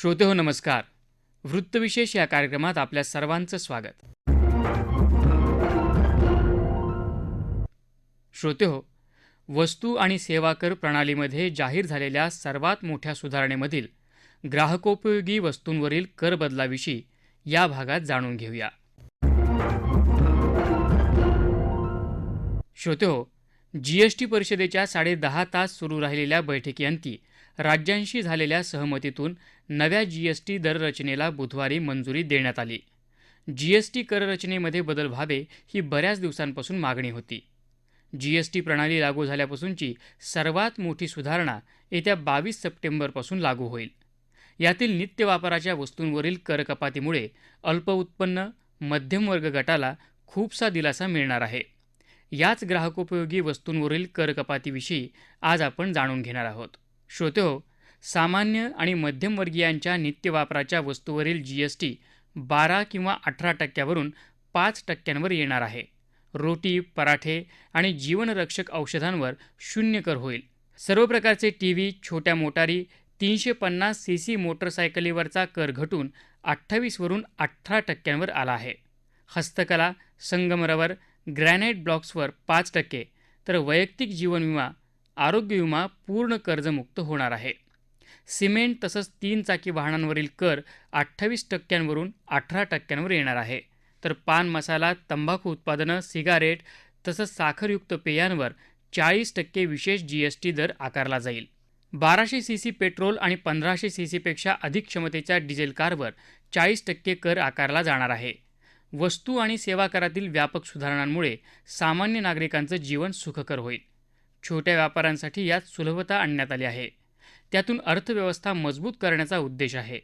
श्रोते हो नमस्कार. वृत्तविशेष या कार्यक्रमात आपल्या सर्वांचं स्वागत. श्रोते हो वस्तू आणि सेवा कर प्रणालीमध्ये जाहीर झालेल्या सर्वात मोठ्या सुधारणेमधील ग्राहकोपयोगी वस्तूंवरील कर बदलाविषयी या भागात जाणून घेऊया. श्रोते हो जी एस टी परिषदेच्या साडेदहा तास सुरू राहिलेल्या बैठकीअंती राज्यांशी झालेल्या सहमतीतून नव्या जी एस टी दररचनेला बुधवारी मंजुरी देण्यात आली. जी एस टी कररचनेमध्ये बदल व्हावे ही बऱ्याच दिवसांपासून मागणी होती. जी एस टी प्रणाली लागू झाल्यापासूनची सर्वात मोठी सुधारणा येत्या बावीस सप्टेंबरपासून लागू होईल. यातील नित्य वापराच्या वस्तूंवरील कर कपातीमुळे अल्प उत्पन्न मध्यमवर्ग गटाला खूपसा दिलासा मिळणार आहे. याच ग्राहकोपयोगी वस्तूंवरील कर कपातीविषयी आज आपण जाणून घेणार आहोत. श्रोते हो सामान्य आणि मध्यमवर्गीयांच्या नित्य वापराच्या वस्तूवरील जी एस टी बारा किंवा अठरा टक्क्यावरून पाच टक्क्यांवर येणार आहे. रोटी पराठे आणि जीवनरक्षक औषधांवर शून्य कर होईल. सर्व प्रकारचे टी व्ही छोट्या मोटारी तीनशे पन्नास सी सी मोटरसायकलीवरचा कर घटून अठ्ठावीसवरून अठरा टक्क्यांवर आला आहे. हस्तकला संगमरवर ग्रॅनाईट ब्लॉक्सवर पाच टक्के तर वैयक्तिक जीवन विमा आरोग्य विमा पूर्ण कर्जमुक्त होणार आहे. सिमेंट तसंच तीन चाकी वाहनांवरील कर अठ्ठावीस टक्क्यांवरून अठरा टक्क्यांवर येणार आहे. तर पान मसाला तंबाखू उत्पादनं सिगारेट तसंच साखरयुक्त पेयांवर चाळीस टक्के विशेष जी एस टी दर आकारला जाईल. बाराशे सी सी पेट्रोल आणि पंधराशे सी सीपेक्षा अधिक क्षमतेच्या डिझेल कारवर चाळीस टक्के कर आकारला जाणार आहे. वस्तू आणि सेवा करातील व्यापक सुधारणांमुळे सामान्य नागरिकांचं जीवन सुखकर होईल. छोट्या व्यापाऱ्यांसाठी यात सुलभता आणण्यात आली आहे. त्यातून अर्थव्यवस्था मजबूत करण्याचा उद्देश आहे.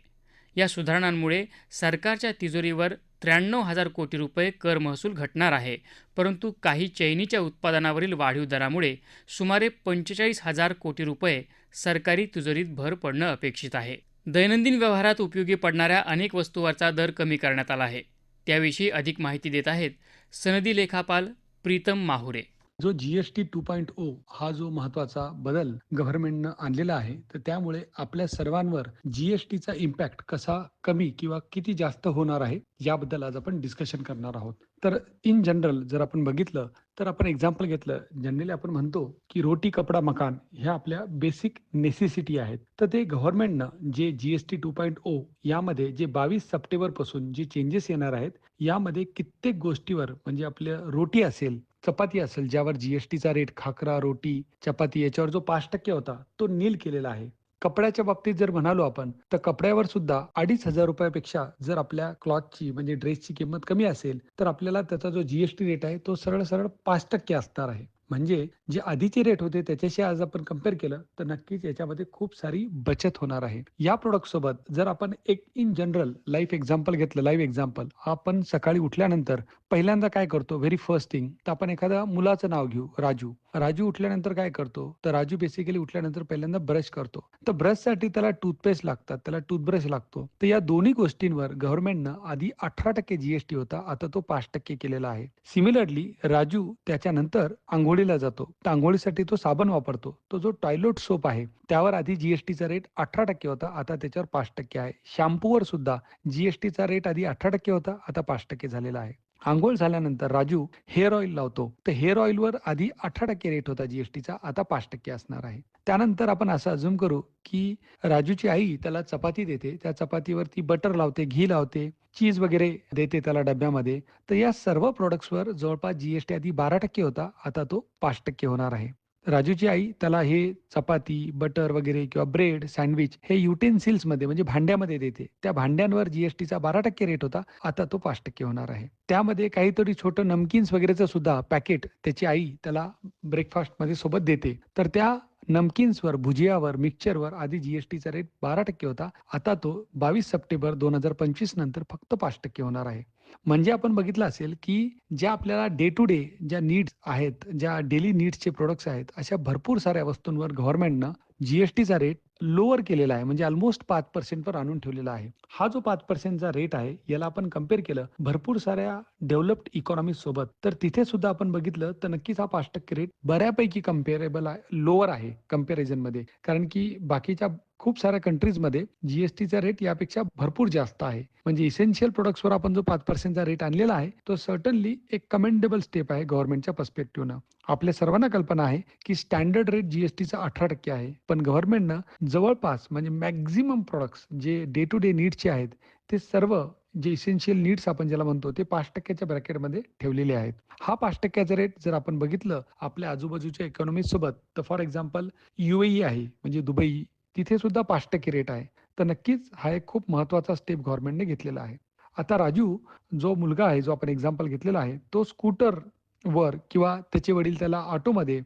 या सुधारणांमुळे सरकारच्या तिजोरीवर त्र्याण्णव हजार कोटी रुपये कर महसूल घटणार आहे परंतु काही चैनीच्या उत्पादनावरील वाढीव दरामुळे सुमारे पंचेचाळीस हजार कोटी रुपये सरकारी तिजोरीत भर पडणं अपेक्षित आहे. दैनंदिन व्यवहारात उपयोगी पडणाऱ्या अनेक वस्तूंवरचा दर कमी करण्यात आला आहे. त्याविषयी अधिक माहिती देत आहेत सनदी लेखापाल प्रीतम माहुरे. जो जीएसटी टू पॉईंट ओ हा जो महत्त्वाचा बदल गव्हर्नमेंटनं आणलेला आहे तर त्यामुळे आपल्या सर्वांवर जीएसटीचा इम्पॅक्ट कसा कमी किंवा किती जास्त होणार आहे याबद्दल आज आपण डिस्कशन करणार आहोत. तर इन जनरल जर आपण बघितलं तर आपण एक्झाम्पल घेतलं. जनरली आपण म्हणतो की रोटी कपडा मकान ह्या आपल्या बेसिक नेसेसिटी आहेत. तर ते गव्हर्नमेंटनं जे G S T two point o यामध्ये जे बावीस सप्टेंबरपासून जे चेंजेस येणार आहेत यामध्ये कित्येक गोष्टीवर म्हणजे आपल्या रोटी असेल चपाती असेल ज्यावर जीएसटीचा रेट खाकरा रोटी चपाती याच्यावर जो पाच टक्के होता तो नील केलेला आहे. कपड्याच्या बाबतीत जर म्हणालो आपण तर कपड्यावर सुद्धा अडीच हजार रुपयापेक्षा जर आपल्या क्लॉथची म्हणजे ड्रेसची किंमत कमी असेल तर आपल्याला त्याचा जो जीएसटी रेट आहे तो सरळ सरळ पाच टक्के असणार आहे. म्हणजे जे आधीचे रेट होते त्याच्याशी आज आपण कंपेअर केलं तर नक्कीच याच्यामध्ये खूप सारी बचत होणार आहे. या प्रोडक्ट सोबत जर आपण एक इन जनरल लाईफ एक्झाम्पल घेतलं लाईव्ह एक्झाम्पल आपण सकाळी उठल्यानंतर पहिल्यांदा काय करतो? व्हेरी फर्स्ट थिंग तर आपण एखाद्या मुलाचं नाव घेऊ राजू. राजू उठल्यानंतर काय करतो? तर राजू बेसिकली उठल्यानंतर पहिल्यांदा ब्रश करतो. तर ब्रशसाठी त्याला टूथपेस्ट लागतात त्याला टूथब्रश लागतो. तर या दोन्ही गोष्टींवर गव्हर्नमेंटनं आधी अठरा टक्के जीएसटी होता आता तो पाच टक्के केलेला आहे. सिमिलरली राजू त्याच्यानंतर आंघोळी आंघोळीला जातो. तर आंघोळीसाठी तो साबण वापरतो. तो जो टॉयलेट सोप आहे त्यावर आधी जीएसटीचा रेट अठरा टक्के होता आता त्याच्यावर पाच टक्के आहे. शॅम्पूवर सुद्धा जीएसटीचा रेट आधी अठरा टक्के होता आता पाच टक्के झालेला आहे. आंघोळ झाल्यानंतर राजू हेअर ऑइल लावतो. तर हेअर ऑइलवर आधी अठरा टक्के रेट होता जीएसटीचा आता पाच टक्के असणार आहे. त्यानंतर आपण असं अजूम करू की राजूची आई त्याला चपाती देते. त्या चपातीवरती बटर लावते घी लावते चीज वगैरे देते त्याला डब्यामध्ये. तर या सर्व प्रोडक्ट्सवर जवळपास जीएसटी आधी बारा टक्के होता. आता तो पाच टक्के होणार आहे. राजूची आई त्याला हे चपाती बटर वगैरे किंवा ब्रेड सँडविच हे युटेन्सिल्समध्ये म्हणजे भांड्यामध्ये देते. त्या भांड्यांवर जीएसटीचा बारा टक्के रेट होता आता तो पाच टक्के होणार आहे. त्यामध्ये काहीतरी छोटं नमकीन्स वगैरेचं सुद्धा पॅकेट त्याची आई त्याला ब्रेकफास्टमध्ये सोबत देते. तर त्या नमकिन्सवर भुजियावर मिक्सचरवर आधी जीएसटीचा रेट बारा टक्के होता. आता तो बावीस सप्टेंबर दोन हजार पंचवीस नंतर फक्त पाच टक्के होणार आहे. म्हणजे आपण बघितलं असेल की ज्या आपल्याला डे टू डे ज्या नीड्स आहेत ज्या डेली नीड्सचे प्रोडक्ट्स आहेत अशा भरपूर साऱ्या वस्तूंवर गव्हर्नमेंटनं जीएसटीचा रेट लोअर केलेला आहे. म्हणजे ऑलमोस्ट पाच पर्सेंटवर आणून ठेवलेला आहे. हा जो पाच पर्सेंटचा रेट आहे याला आपण कंपेअर केलं भरपूर साऱ्या डेव्हलप्ड इकॉनॉमी सोबत तर तिथे सुद्धा आपण बघितलं तर नक्कीच हा पाच टक्के रेट बऱ्यापैकी कम्पेरेबल आहे लोअर आहे कंपॅरिझनमध्ये. कारण की बाकीच्या खूप साऱ्या कंट्रीजमध्ये जीएसटीचा रेट यापेक्षा भरपूर जास्त आहे. म्हणजे इसेन्शियल प्रोडक्ट्सवर आपण जो पाच पर्सेंटचा रेट आणलेला आहे तो सर्टनली एक कमेंडेबल स्टेप आहे गव्हर्नमेंटच्या पर्स्पेक्टिव्हनं आपल्या सर्वांना कल्पना आहे की स्टँडर्ड रेट जीएसटीचा अठरा टक्के आहे. पण गव्हर्नमेंटनं जवळपास म्हणजे मॅक्झिमम प्रोडक्ट्स जे डे टू डे नीडचे आहेत ते सर्व जे इसेन्शियल नीड्स आपण ज्याला म्हणतो ते पाच टक्क्याच्या ब्रॅकेटमध्ये ठेवलेले आहेत. हा पाच टक्क्याचा रेट जर आपण बघितलं आपल्या आजूबाजूच्या इकॉनॉमी सोबत तर फॉर एक्झाम्पल युएई आहे. म्हणजे दुबई तिथे सुद्धा पाच टक्के रेट आहे. तर नक्कीच हा एक खूप महत्त्वाचा स्टेप गव्हर्नमेंटने घेतलेला आहे. आता राजू जो मुलगा आहे जो आपण एक्झाम्पल घेतलेला आहे तो स्कूटर वर किंवा त्याचे वडील त्याला ऑटोमध्ये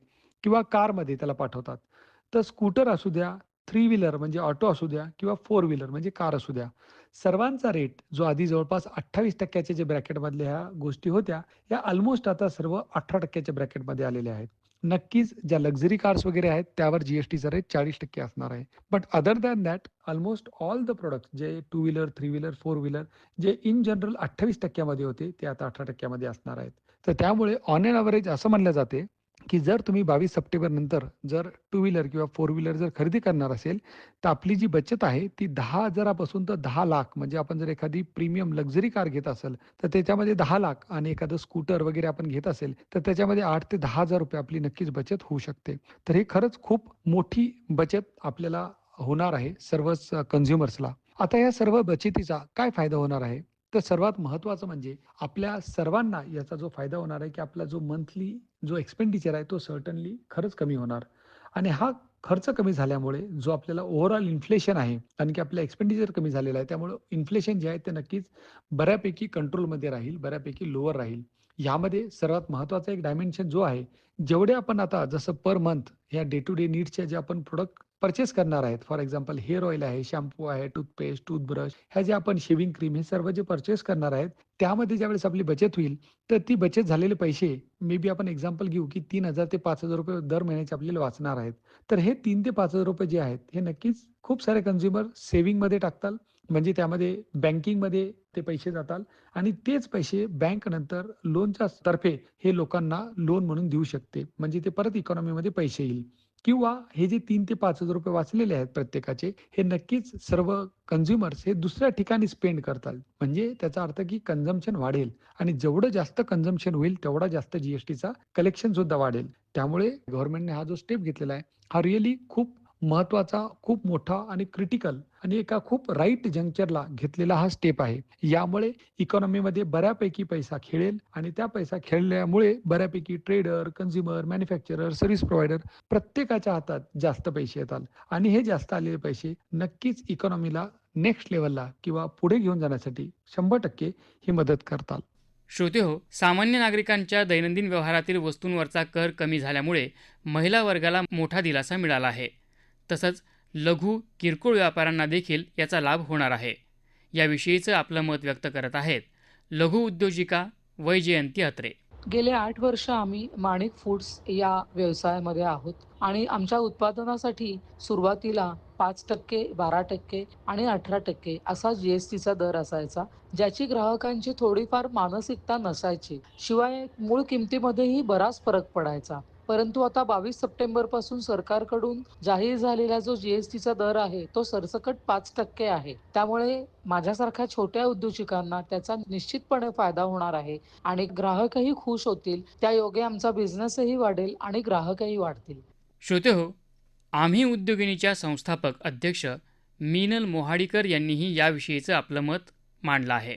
किंवा कारमध्ये त्याला पाठवतात. तर स्कूटर असू द्या थ्री व्हीलर म्हणजे ऑटो असू द्या किंवा फोर व्हीलर म्हणजे कार असू द्या. सर्वांचा रेट जो आधी जवळपास अठ्ठावीस टक्क्याच्या जे ब्रॅकेटमधल्या ह्या गोष्टी होत्या या ऑलमोस्ट आता सर्व अठरा टक्क्याच्या ब्रॅकेटमध्ये आलेल्या आहेत. नक्कीच ज्या लक्झरी कार्स वगैरे आहेत त्यावर जीएसटीचा रेट चाळीस टक्के असणार आहे. But other than that almost all the product जे two wheeler three wheeler four wheeler जे इन जनरल अठ्ठावीस टक्क्यामध्ये होते ते आता अठरा टक्क्यामध्ये असणार आहेत. तर त्यामुळे ऑन एन ॲव्हरेज असं म्हणलं जाते की जर तुम्ही बावीस सप्टेंबर नंतर जर टू व्हीलर किंवा फोर व्हीलर जर खरेदी करणार असेल तर आपली जी बचत आहे ती दहा हजारापासून तर दहा लाख. म्हणजे आपण जर एखादी प्रीमियम लक्झरी कार घेत असेल तर त्याच्यामध्ये दहा लाख आणि एखादं स्कूटर वगैरे आपण घेत असेल तर त्याच्यामध्ये आठ ते दहा हजार रुपये आपली नक्कीच बचत होऊ शकते. तर हे खरंच खूप मोठी बचत आपल्याला होणार आहे सर्वच कन्झ्युमर्सला आता या सर्व बचतीचा काय फायदा होणार आहे? तर सर्वात महत्त्वाचं म्हणजे आपल्या सर्वांना याचा जो फायदा होणार आहे की आपला जो मंथली जो एक्सपेंडिचर आहे तो सर्टनली खरंच कमी होणार. आणि हा खर्च कमी झाल्यामुळे जो आपल्याला ओव्हरऑल इन्फ्लेशन आहे कारण की आपलं एक्सपेंडिचर कमी झालेलं आहे त्यामुळं इन्फ्लेशन जे आहे ते नक्कीच बऱ्यापैकी कंट्रोलमध्ये राहील बऱ्यापैकी लोअर राहील. यामध्ये सर्वात महत्त्वाचा एक डायमेन्शन जो आहे जेवढे आपण आता जसं पर मंथ ह्या डे टू डे नीड्सच्या जे आपण प्रोडक्ट परचेस करणार आहेत. फॉर एक्झाम्पल हेअर ऑइल आहे शॅम्पू आहे टूथपेस्ट टूथब्रश ह्या जे आपण शेविंग क्रीम हे सर्व जे परचेस करणार आहेत त्यामध्ये ज्यावेळेस आपली बचत होईल तर ती बचत झालेले पैसे मे बी आपण एक्झाम्पल घेऊ की तीन हजार ते पाच हजार रुपये दर महिन्याचे आपल्याला वाचणार आहेत. तर हे तीन ते पाच हजार रुपये जे आहेत हे नक्कीच खूप सारे कन्झ्युमर सेव्हिंगमध्ये टाकताल. म्हणजे त्यामध्ये बँकिंगमध्ये ते पैसे जातात आणि तेच पैसे बँक नंतर लोनच्या तर्फे हे लोकांना लोन म्हणून देऊ शकते. म्हणजे ते परत इकॉनॉमीमध्ये पैसे येईल. किंवा हे जे तीन ते पाच हजार रुपये वाचलेले आहेत प्रत्येकाचे हे नक्कीच सर्व कन्झ्युमर्स हे दुसऱ्या ठिकाणी स्पेंड करतात. म्हणजे त्याचा अर्थ की कन्झम्पशन वाढेल आणि जेवढं जास्त कन्झम्पशन होईल तेवढा जास्त जीएसटीचा कलेक्शन सुद्धा वाढेल. त्यामुळे गव्हर्नमेंटने हा जो स्टेप घेतलेला आहे हा रिअली खूप महत्त्वाचा खूप मोठा आणि क्रिटिकल आणि एका खूप राईट जंक्चरला घेतलेला हा स्टेप आहे. यामुळे इकॉनॉमीमध्ये बऱ्यापैकी पैसा खेळेल आणि त्या पैसा खेळल्यामुळे बऱ्यापैकी trader consumer manufacturer service provider प्रत्येकाच्या हातात जास्त पैसे येतात. आणि हे जास्त आलेले पैसे नक्कीच इकॉनॉमीला नेक्स्ट लेवलला किंवा पुढे घेऊन जाण्यासाठी शंभर टक्के ही मदत करतात. श्रोते हो सामान्य नागरिकांच्या दैनंदिन व्यवहारातील वस्तूंवरचा कर कमी झाल्यामुळे महिला वर्गाला मोठा दिलासा मिळाला आहे. तसंच लघु किरकोळ व्यापाऱ्यांना देखील याचा लाभ होणार आहे. याविषयीचं आपलं मत व्यक्त करत आहेत लघु उद्योजिका वैजयंती अत्रे गेले आठ वर्ष आम्ही माणिक फूड्स या व्यवसायामध्ये आहोत आणि आमच्या उत्पादनासाठी सुरुवातीला पाच टक्के बारा टक्के आणि अठरा टक्के असा जी एस टीचा दर असायचा ज्याची ग्राहकांची थोडीफार मानसिकता नसायची. शिवाय मूळ किमतीमध्येही बराच फरक पडायचा. परंतु आता बावीस सप्टेंबरपासून सरकारकडून जाहीर झालेला जो जीएसटीचा दर आहे तो सरसकट पाच टक्के आहे. त्यामुळे माझ्यासारख्या छोट्या उद्योजकांना त्याचा निश्चितपणे फायदा होणार आहे आणि ग्राहकही खुश होतील त्या योगे आमचा बिझनेसही वाढेल आणि ग्राहकही वाढतील. श्रोते हो आम्ही उद्योगिनीच्या संस्थापक अध्यक्ष मीनल मोहाडीकर यांनीही याविषयीचं आपलं मत मांडलं आहे.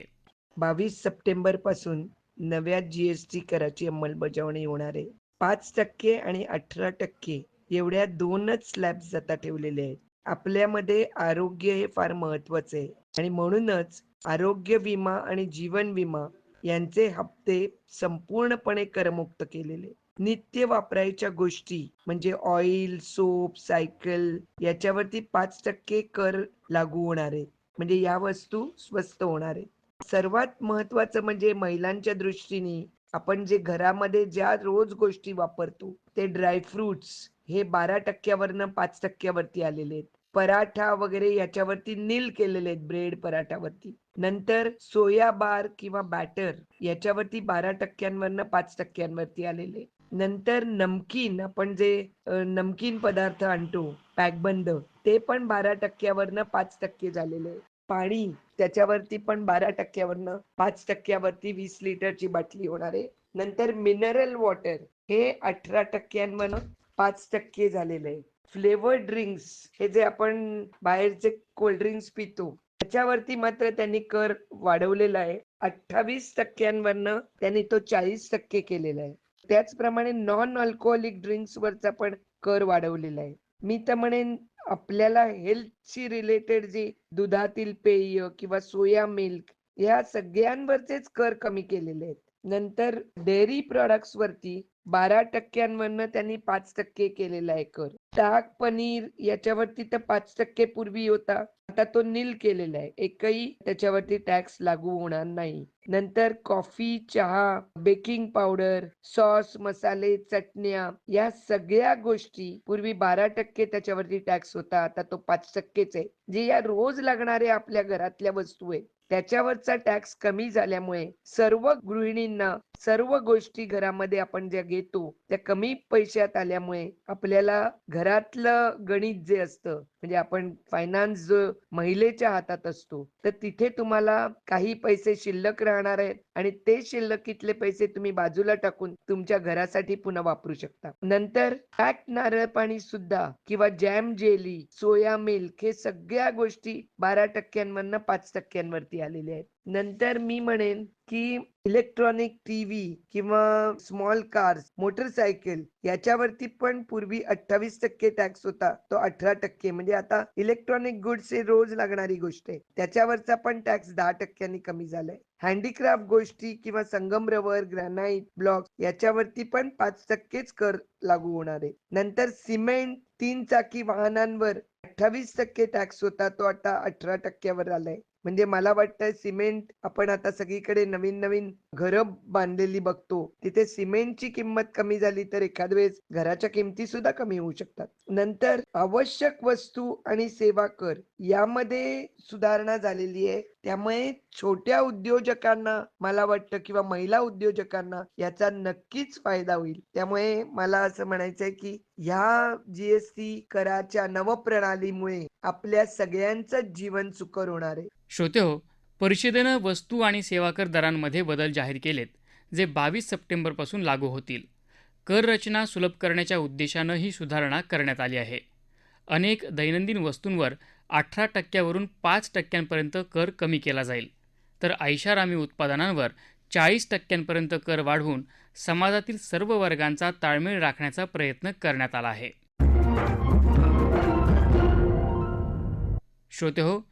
बावीस सप्टेंबरपासून नव्या जी एस टी कराची अंमलबजावणी होणार आहे. पाच टक्के आणि अठरा टक्के एवढ्या दोनच स्लॅब्स आता ठेवलेले आहेत. आपल्यामध्ये आरोग्य हे फार महत्त्वाचे आहे. आणि म्हणूनच आरोग्य विमा आणि जीवन विमा यांचे हप्ते संपूर्णपणे करमुक्त केलेले नित्य वापरायच्या गोष्टी म्हणजे ऑइल सोप सायकल याच्यावरती पाच टक्के कर लागू होणार आहे. म्हणजे या वस्तू स्वस्त होणार आहेत. सर्वात महत्वाचं म्हणजे महिलांच्या दृष्टीने आपण जे घरामध्ये ज्या रोज गोष्टी वापरतो ते ड्रायफ्रुट्स हे बारा टक्क्यावरनं पाच टक्क्यावरती आलेले आहेत. पराठा वगैरे याच्यावरती नील केलेले आहेत ब्रेड पराठावरती. नंतर सोया बार किंवा बॅटर याच्यावरती बारा टक्क्यांवरनं पाच टक्क्यांवरती आलेले नंतर नमकीन आपण जे नमकीन पदार्थ आणतो पॅकबंद ते पण बारा टक्क्यावरनं पाच टक्के झालेले आहे पाणी त्याच्यावरती पण बारा टक्क्यावरनं पाच टक्क्यावरती वीस लिटरची बाटली होणार आहे. नंतर मिनरल वॉटर हे अठरा टक्क्यांवरनं पाच टक्के झालेलं आहे. फ्लेवर ड्रिंक्स हे जे आपण बाहेरचे कोल्ड्रिंक्स पितो त्याच्यावरती मात्र त्यांनी कर वाढवलेला आहे. अठ्ठावीस टक्क्यांवरनं त्यांनी तो चाळीस टक्के केलेला आहे. त्याचप्रमाणे नॉन अल्कोहोलिक ड्रिंक्स वरचा पण कर वाढवलेला आहे. मी तर म्हणेन आपल्याला हेल्थशी रिलेटेड जे दुधातील पेय किंवा सोया मिल्क या सगळ्यांवरचेच कर कमी केलेले आहेत. नंतर डेअरी प्रॉडक्ट्स वरती बारा टक्क्यांवरनं त्यांनी पाच टक्के केलेला आहे कर. ताक पनीर याच्यावरती तर पाच टक्के पूर्वी होता. आता तो नील केलेला आहे. एकही त्याच्यावरती टॅक्स लागू होणार नाही. नंतर कॉफी चहा बेकिंग पावडर सॉस मसाले चटण्या या सगळ्या गोष्टी पूर्वी बारा टक्के त्याच्यावरती टॅक्स होता. आता तो पाच टक्केच आहे. जे या रोज लागणाऱ्या आपल्या घरातल्या वस्तू आहेत त्याच्यावरचा टॅक्स कमी झाल्यामुळे सर्व गृहिणींना सर्व गोष्टी घरामध्ये आपण ज्या घेतो त्या कमी पैशात आल्यामुळे आपल्याला घरातलं गणित जे असतं म्हणजे आपण फायनान्स जो महिलेच्या हातात असतो तर तिथे तुम्हाला काही पैसे शिल्लक राहणार आहेत आणि ते शिल्लकीतले पैसे तुम्ही बाजूला टाकून तुमच्या घरासाठी पुन्हा वापरू शकता. नंतर पॅक नारळ पाणी सुद्धा किंवा जॅम जेली सोया मिल्क हे सगळ्या गोष्टी बारा टक्क्यांवरनं पाच टक्क्यांवरती आलेल्या आहेत. नंतर मी म्हणेन की इलेक्ट्रॉनिक टीव्ही किंवा स्मॉल कार्स मोटरसायकल याच्यावरती पण पूर्वी अठ्ठावीस टक्के टॅक्स होता. तो अठरा टक्के. म्हणजे आता इलेक्ट्रॉनिक गुड्स हे रोज लागणारी गोष्ट आहे. त्याच्यावरचा पण टॅक्स दहा टक्क्यांनी कमी झालाय. हँडीक्राफ्ट गोष्टी किंवा संगमरवर ग्रॅनाइट ब्लॉक याच्यावरती पण पाच टक्केच कर लागू होणार आहे. नंतर सिमेंट तीन चाकी वाहनांवर अठ्ठावीस टक्के टॅक्स होता. तो आता अठरा टक्क्यावर आलाय. म्हणजे मला वाटतं सिमेंट आपण आता सगळीकडे नवीन नवीन घरं बांधलेली बघतो तिथे सिमेंटची किंमत कमी झाली तर एखाद वेळेस घराच्या किमती सुद्धा कमी होऊ शकतात. नंतर आवश्यक वस्तू आणि सेवा कर यामध्ये सुधारणा झालेली आहे. त्यामुळे छोट्या उद्योजकांना मला वाटतं किंवा महिला उद्योजकांना याचा नक्कीच फायदा होईल. त्यामुळे मला असं म्हणायचंय की ह्या जीएसटी कराच्या नवप्रणालीमुळे आपल्या सगळ्यांचं जीवन सुकर होणार आहे. श्रोते हो परिषदेनं वस्तू आणि सेवा कर दरांमध्ये बदल जाहीर केलेत जे बावीस सप्टेंबरपासून लागू होतील. कर रचना सुलभ करण्याच्या उद्देशानं ही सुधारणा करण्यात आली आहे. अनेक दैनंदिन वस्तूंवर अठरा टक्क्यावरून पाच टक्क्यांपर्यंत कर कमी केला जाईल. तर ऐषारामी उत्पादनांवर चाळीस टक्क्यांपर्यंत कर वाढवून समाजातील सर्व वर्गांचा ताळमेळ राखण्याचा प्रयत्न करण्यात आला आहे. श्रोते हो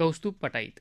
कौस्तुभ पटाईत.